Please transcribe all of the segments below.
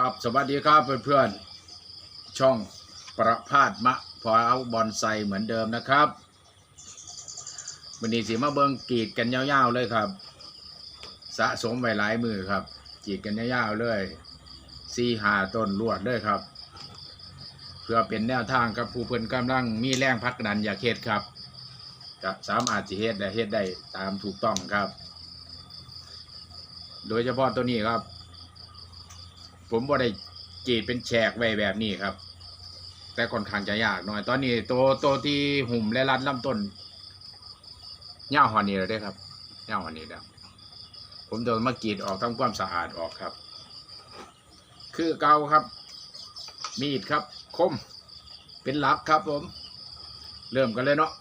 ครับสวัสดีครับเพื่อนๆ ช่องประพาสมะพร้าบอนไซเหมือนเดิมนะครับวันนี้สีมาเบิงกรีดกันยาวๆเลยครับ สะสมไว้หลายมือครับ กรีดกันยาวๆเลยซีหาต้นลวดเลยครับ เพื่อเป็นแนวทางกับผู้เพิ่นกำลังมีแรงพักดันอยากเฮ็ดครับจะสามารถสิเฮ็ดได้เฮ็ดได้ตามถูกต้องครับ โดยเฉพาะตัวนี้ครับ ผมบ่ได้กรีดเป็นแฉกไว้แบบนี้ครับ แต่ค่อนข้างจะยากหน่อย ตอนนี้ตัวตัวที่หุ่มและรัดลำต้นย่าหอนี่เลยเด้ครับย่าหอนนี่แล้วผมเดินมากรีดออกทำความสะอาดออกครับ คือเกาครับ มีดครับ คม เป็นหลักครับผม เริ่มกันเลยเนาะ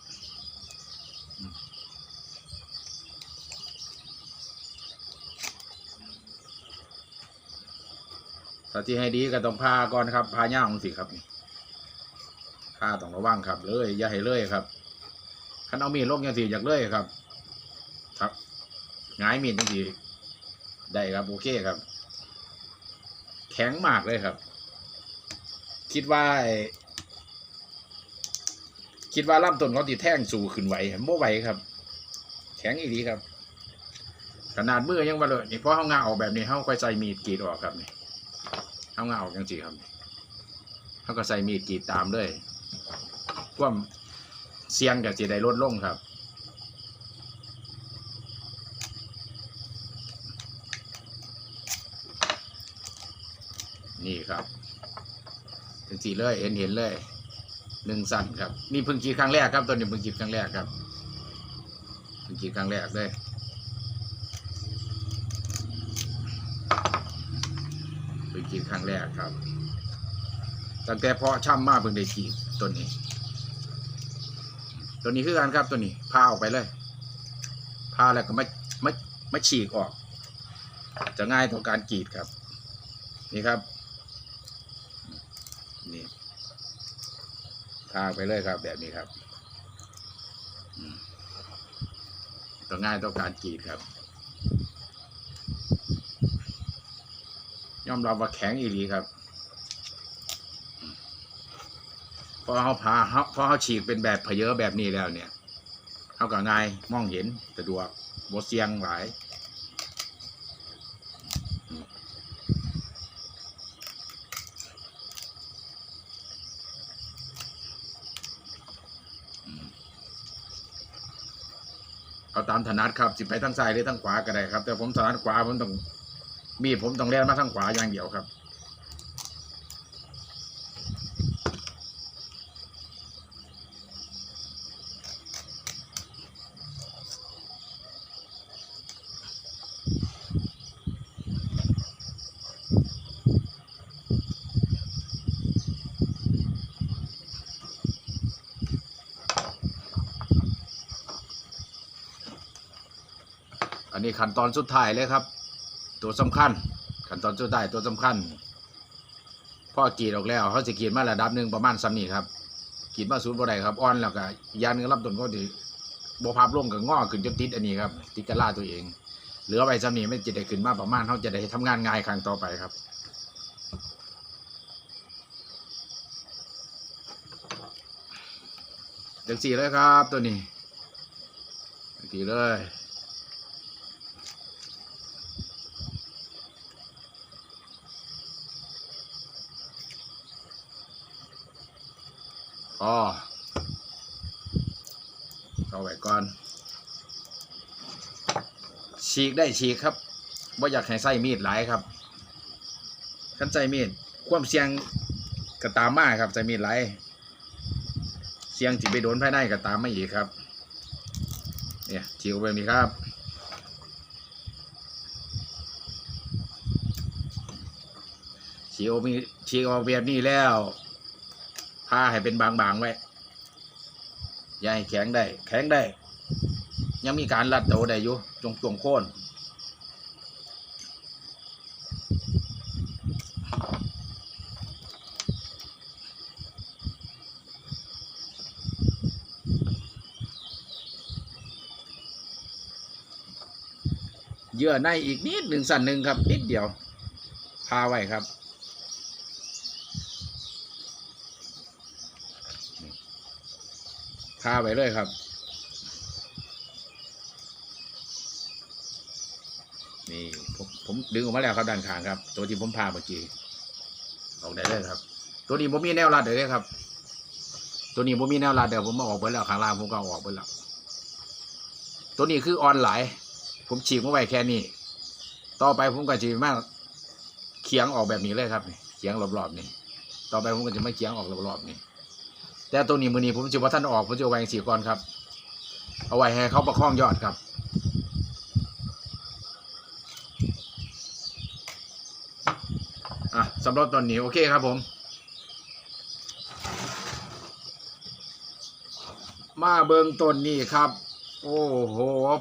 ถ้าที่ให้ดีก็ต้องพาก่อนครับพาย่างสิครับพาต้องระวังครับ เลยอย่าให้เลยครับคันเอามีดลงยังสิอยากเลยครับ ครับงายมีดยังสิได้ครับโอเคครับ แข็งมากเลยครับ คิดว่าไอ้คิดว่าลำต้นเขาติแท่งสู่ขึ้นไหวโม่ไหวครับ แข็งอีกดีครับ ขนาดมือยังมาเลยนี่เพราะเขางาออกแบบนี้เขาค่อยใส่มีดกรีดออกครับนี่ เอาเงาออกจังสิครับเขาก็ใส่มีดกรีดตามเลยควาเสียงกับสีได้ลดลงครับ นี่ครับจังสีเลยเห็นเห็นเลยหนึ่งสั่นครับนี่เพิ่งกีดครั้งแรกครับตัวนี้เพิ่งกีดครั้งแรกครับเพิ่งกีดครั้งแรกเลย ไปกินครั้งแรกครับ ตั้งแต่เพาะช่ำมากเพิ่งได้กินตัวนี้ ตัวนี้คือกันครับตัวนี้พาออกไปเลยพาแล้วก็ไม่ไม่ไม่ฉีกออก จะง่ายต่อการกรีดครับ นี่ครับ นี่พาไปเลยครับ แบบนี้ครับอืมก็ง่ายต่อการกรีดครับ อมรับว่าแข็งอีหลีครับพอเขาพาเขาพอเขาฉีกเป็นแบบเพเยอะแบบนี้แล้วเนี่ยเขาก็ง่ายมองเห็นสะดวกบเสียงหลายเอาตามถนัดครับสิไปทางซ้ายหรือทางขวาก็ได้ครับ แต่ผมถนัดขวาผมต้อง มีผมต้องเล่นมาทางขวาอย่างเดียวครับ อันนี้ขั้นตอนสุดท้ายเลยครับ ตัวสำคัญขั้นตอนสุดท้ายตัวสำคัญพ่อกรีดออกแล้วเขาจะกรีดมาระดับหนึ่งประมาณซ้ำนี่ครับกรีดมาศูนย์บ่ได้ครับอ่อนแล้วก็ยานเงินรับต้นก็ดีบพับลงกับงอขึ้นจนติดอันนี้ครับติดกระลาตัวเอง เหลือไว้ซ้ำนี่ไม่จะได้ขึ้นมาประมาณเขาจะได้ทำงานง่ายครั้งต่อไปครับจังสี่เลยครับตัวนี้จังสี่เลย อเอาไว้ก่อน ฉีกได้ฉีกครับว่าอยากให้ใส่มีดหลายครับขั้นใส่มีดความเสี่ยงก็ตามมาครับใส่มีดหลายเสี่ยงจิไปโดนภายในก็ตามมาอีกครับ เนี่ยฉีกไปมีครับฉีกออกมีฉีกออกแบบนี้แล้ว พาให้เป็นบางๆไว้ อย่าให้แข็งได้ แข็งได้ ยังมีการรัดโตได้อยู่จงจงโค่นเยื่อในอีกนิดหนึ่งสั่นหนึ่งครับ นิดเดียวพาไว้ครับ พาไปเลยครับ นี่ผมผมดึงออกมาแล้วครับด้านข้างครับ ตัวที่ผมพาเมื่อกี้ออกได้เลยครับ ตัวนี้ผมมีแนวรัดเลยครับ ตัวนี้ผมมีแนวรัดเดี๋ยวผมมาออกไปแล้วข้างล่างผมก็ออกไปแล้วตัวนี้คือออนไลน์ผมฉีกมาไว้แค่นี้ ต่อไปผมก็จะมาเคียงออกแบบนี้เลยครับนี่เคียงรอบๆนี่ต่อไปผมก็จะไม่เคียงออกรอบๆนี่ แต่ตัวนี้มือนี้ผมจะว่าท่านออกผมจะเอาไว้สีก่อนครับ เอาไว้ให้เขาประคองยอดครับอะสำหรับตอนนี้โอเคครับผม มาเบิงต้นนี่ครับ โอ้โห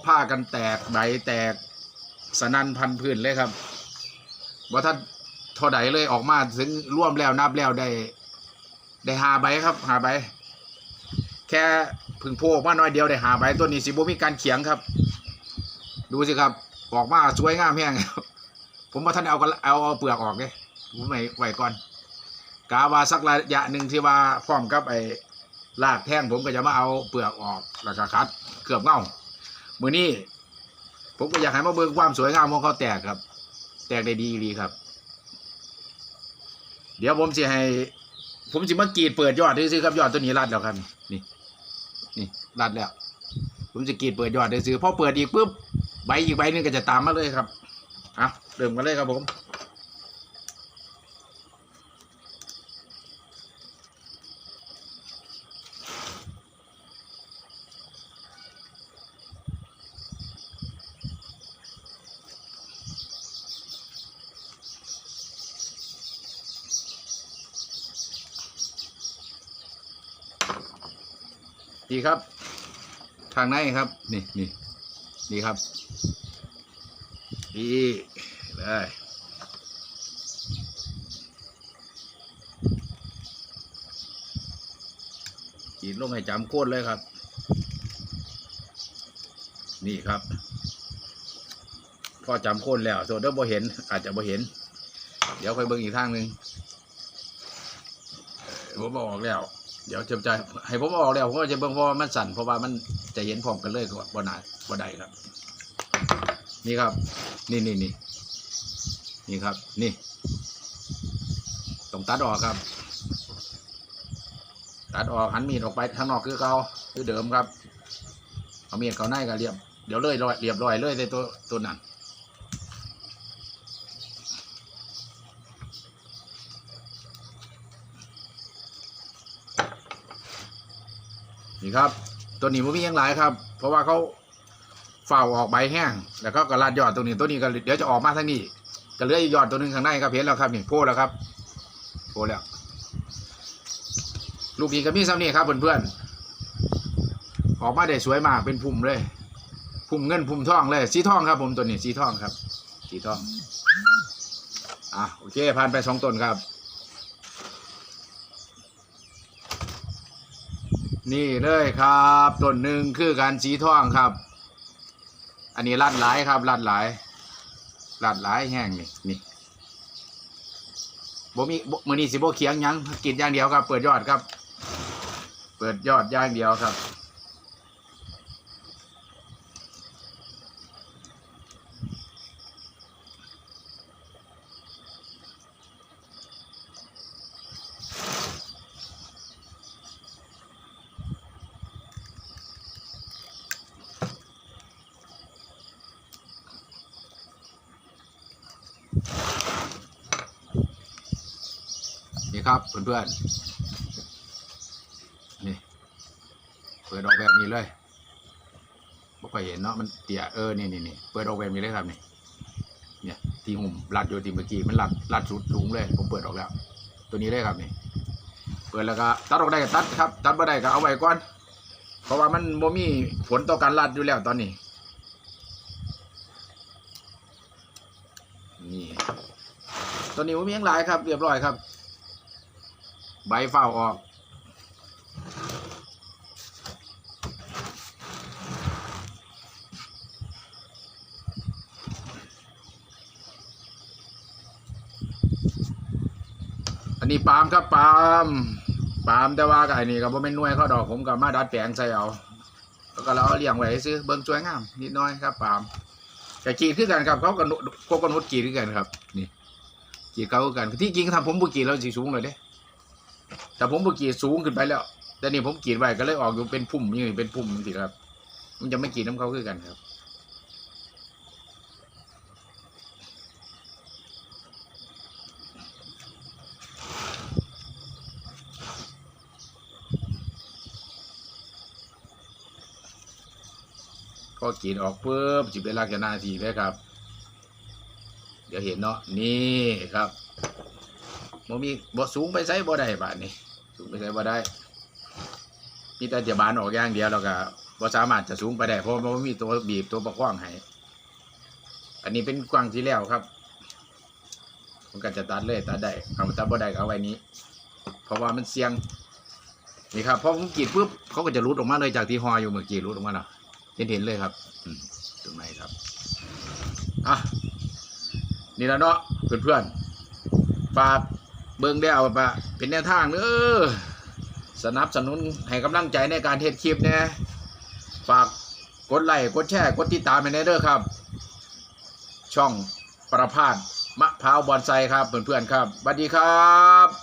ผ้ากันแตกใบแตกสนันพันพื้นเลยครับว่าท่านเท่าใดเลยออกมาถึงร่วมแล้วนับแล้วได้ ได้หาใบครับหาใบแค่พึ่งโพกมาน้อยเดียวได้หาใบต้นนี้สิบ่มีการเขียงครับ ดูสิครับออกมาสวยงามแห้งผมว่าท่านเอากันเอาเอาเปลือกออกเลยผมไม่ไหวก่อนกาวาสักระยะหนึ่งที่ว่าพร้อมกับไอ้ลากแท่งผมก็จะมาเอาเปลือกออกแล้วก็คัดเกือบเงามือนี้ผมก็อยากให้มาเบิ่งความสวยงามของเขาแตกครับ แตกได้ดีดีครับ เดี๋ยวผมจะให้ ผมจะมากรีดเปิดยอดซื้อครับยอดตัวนี้รัดแล้วครับ นี่ นี่รัดแล้ว ผมจะกรีดเปิดยอดซื้อพอเปิดอีกปุ๊บใบอีกใบนึงก็จะตามมาเลยครับอะเริ่มกันเลยครับผม ดีครับ ทางในครับ นี่นี่นี่ครับดีเลยขีดลงให้จำโคตรเลยครับ นี่ครับ พอจำโคนแล้วส่วนเดิมบ่เห็น อาจจะบ่เห็น เดี๋ยวค่อยเบิ่งอีกทางหนึ่งผมบอกแล้ว เดี๋ยวจะจะให้ผมออกแล้วผมก็จะเบิ่งเพราะว่ามันสั่นเพราะว่ามันจะเห็นพร้อมกันเลยก็บ่นาบ่ได้ครับ นี่ครับ นี่นี่นี่นี่ครับ นี่ต้องตัดออกครับ ตัดออกหันมีดออกไปข้างนอกคือเก่าคือเดิมครับเอามีดเขาในก็เรียบเดี๋ยวเลยรอยเรียบร้อยเลยในตัวตัวนั้น นี่ครับ ตัวนี้ผมมีหยังหลายครับ เพราะว่าเขาเฝ้าออกใบแห้ง แล้วก็กระลาดยอดตรงนี้ตัวนี้ก็เดี๋ยวจะออกมาทางนี้ก็เหลืออีกยอดตัวหนึ่งข้างในครับเห็นแล้วครับนี่โพแล้วครับโพแล้ว ลูกนี้ก็มีซ้ำนี่ครับเพื่อนๆออกมาได้สวยมากเป็นพุ่มเลยพุ่มเงินพุ่มทองเลยสีทองครับ ผมตัวนี้สีทองครับ สีทองอะโอเคผ่านไปสองต้นครับ นี่เลยครับต้นหนึ่งคือการสีทองครับ อันนี้รัดหลายครับรัดหลายรัดหลายแห้งนี่นี่บ่มีมือนี้สิบ่เคียงยังกินอย่างเดียวครับ เปิดยอดครับ เปิดยอดอย่างเดียวครับ นี่ครับเพื่อนๆนี่เปิดออกแบบนี้เลยบ่ค่อยเห็นเนาะมันเตี่ยเออนี่นี่นี่เปิดออกแบบนี้เลยครับนี่เนี่ยที่หุ่มรัดอยู่ที่เมื่อกี้มันรัดรัดสุดสูงเลย ผมเปิดออกแล้ว ตัวนี้เลยครับนี่เปิดแล้วก็ตัดออกได้ก็ตัดครับ ตัดไม่ได้ก็เอาไว้ก่อนเพราะว่ามันบ่มีผลต่อการรัดอยู่แล้วตอนนี้นี่ตัวนี้ผมมีอย่างหลายครับ เรียบร้อยครับ ใบเฝ้าออกอันนี้ปาล์มครับปาล์มปาล์มแต่ว่าก็ไอ้นี่ก็บ่แม่นหน่วยเขาดอกผมก็มาดัดแปลงใส่เอาแล้วก็เราเอาเลี้ยงไว้ซื้อเบิ่งสวยงามนิดน้อยครับปาล์มก็กรีดคือกันครับเขาก็นุพวกก็นุดกีดคือกันครับ นี่กีดเขากันที่จริงถ้าผมบ่กรีดแล้วสิสูงเลยเด้ แต่ผมบ่อกรีดสูงขึ้นไปแล้ว แต่นี่ผมกีดไว้ก็เลยออกอยู่เป็นพุ่มอย่างนี้เป็นพุ่มจังครับ มันจะไม่กีดน้ำเขาคือกันครับ ก็กีดออกปุ๊บจิบเป็นลักษณะทีเลยครับ เดี๋ยวเห็นเนาะนี่ครับ บ่มีบ่สูงไปใส่บ่ได้บาดนี้สูงไปใส่บ่ได้มีแต่จะบานออกอย่างเดียวแล้วก็บ่สามารถจะสูงไปได้เพราะมันมีตัวบีบตัวประคองให้อันนี้เป็นกว้างที่แล้วครับผมก็จะตัดเลยตัดได้เอาตัดบ่ได้เอาไว้นี้ เพราะว่ามันเสี่ยงนี่ครับพอผมกรีดปุ๊บเขาก็จะรุดออกมาเลยจากที่หออยู่เมื่อกี้รุดออกมาแล้วเห็นเห็นเลยครับตรงไหนครับอะนี่แล้วเนาะเพื่อนเพื่อนๆฝาก เบิ้งได้เอาปะเป็นแนวทางเนอสนับสนุนให้กำลังใจในการเทศคลิปเนี่ยฝากกดไลค์กดแชร์กดติดตามให้แน่เด้อครับ ช่องประพาสมะพร้าวบอนไซครับเพื่อนๆครับสวัสดีครับ